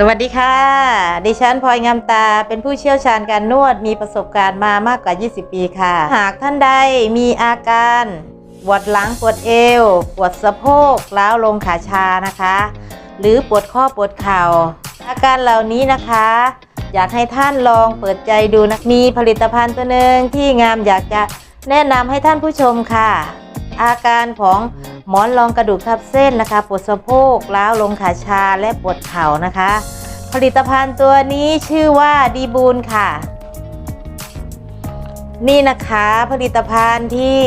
สวัสดีค่ะ ดิฉันพลอยงามตา เป็นผู้เชี่ยวชาญการนวด มีประสบการณ์มามากกว่า 20 ปีค่ะ หากท่านใดมีอาการปวดหลังปวดเอว ปวดสะโพกล้าวลงขาชานะคะ หรือปวดข้อปวดเข่า อาการเหล่านี้นะคะ อยากให้ท่านลองเปิดใจดูนะ มีผลิตภัณฑ์ตัวหนึ่งที่งามอยากจะแนะนำให้ท่านผู้ชมค่ะ อาการของ หมอนรองกระดูกทับเส้นนะคะปวดสะโพกล้าวลงขาชาและปวดเข่านะคะ ผลิตภัณฑ์ตัวนี้ชื่อว่าดีบูนค่ะ นี่นะคะผลิตภัณฑ์ที่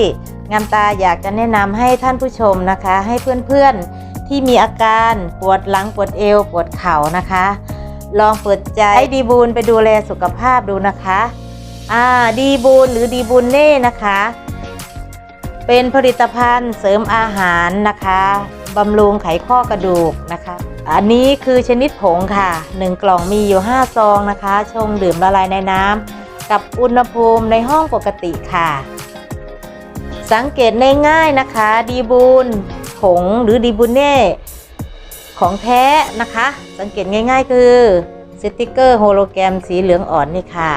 งามตาอยากจะแนะนำให้ท่านผู้ชมนะคะ ให้เพื่อนๆที่มีอาการปวดหลังปวดเอวปวดเข่านะคะ ลองเปิดใจให้ดีบูนไปดูแลสุขภาพดูนะคะ อ่าดีบูนหรือดีบูนเน่นะคะ เป็นผลิตภัณฑ์เสริมอาหารนะคะบำรุงไขข้อกระดูกนะคะ อันนี้คือชนิดผงค่ะ 1 กล่องมีอยู่ 5 ซองนะคะ ชงดื่มละลายในน้ำกับอุณหภูมิในห้องปกติค่ะ สังเกตได้ง่ายนะคะ ดีบูนผงหรือดีบูเน่ของแท้นะคะ สังเกตง่ายๆ คือสติกเกอร์โฮโลแกรมสีเหลืองอ่อนนี่ค่ะ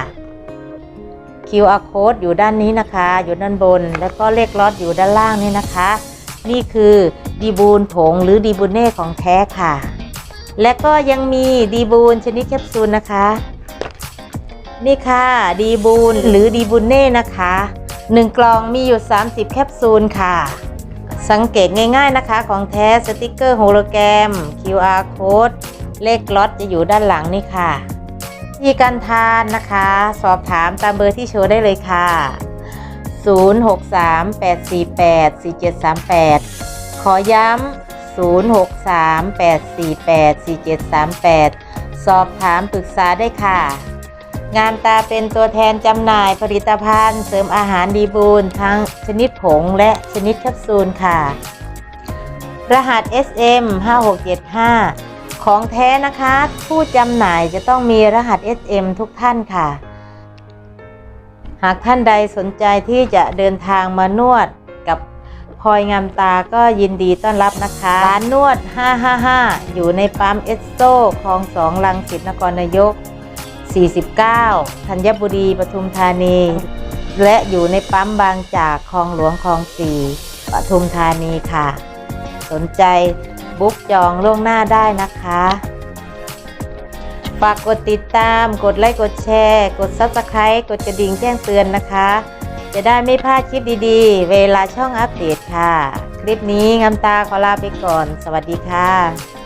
QR code อยู่ด้านนี้นะคะ อยู่ด้านบน แล้วก็เลขล็อตอยู่ด้านล่างนี่นะคะ นี่คือดีบูนผงหรือดีบูเน่ของแท้ค่ะ และก็ยังมีดีบูนชนิดแคปซูลนะคะ นี่ค่ะดีบูนหรือดีบูเน่นะคะ1 กล่องมีอยู่ 30 แคปซูลค่ะ สังเกตง่ายๆนะคะของแท้สติกเกอร์โฮโลแกรม QR code เลขล็อตจะอยู่ด้านหลังนี่ค่ะ ธีการทานนะคะ สอบถามตามเบอร์ที่โชว์ได้เลยค่ะ 0638484738 ขอย้ำ 0638484738 สอบถามปรึกษาได้ค่ะ งามตาเป็นตัวแทนจำหน่ายผลิตภัณฑ์เสริมอาหารดีบูนทั้งชนิดผงและชนิดแคปซูลค่ะ รหัส SM 5675 ของแท้นะคะ ผู้จำหน่ายจะต้องมีรหัส SM ทุกท่านค่ะ หากท่านใดสนใจที่จะเดินทางมานวดกับพลอยงามตาก็ยินดีต้อนรับนะคะร้านนวด 555 อยู่ในปั๊มเอสโซคลองสองลังสิตนครนายก 49 ธัญบุรีปทุมธานี และอยู่ในปั๊มบางจากคลองหลวงคลองสี่ปทุมธานีค่ะ สนใจ บุ๊กจองล่วงหน้าได้นะคะ ฝากกดติดตาม กดไลค์ กดแชร์ กด Subscribe กดกระดิ่งแจ้งเตือนนะคะ จะได้ไม่พลาดคลิปดีๆ เวลาช่องอัปเดตค่ะ คลิปนี้งามตาขอลาไปก่อน สวัสดีค่ะ